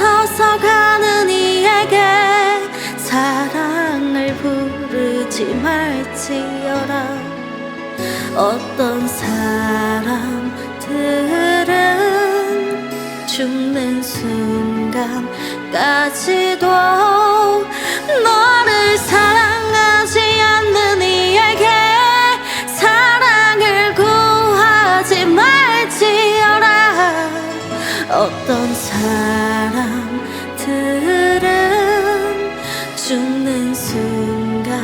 넘어서서 가는 이에게 사랑을 부르지 말지어라. 어떤 사람들은 죽는 순간까지도 너를 사랑하지 않는 이에게 사랑을 구하지 말지어라. 어떤 사람 죽는 순간까지도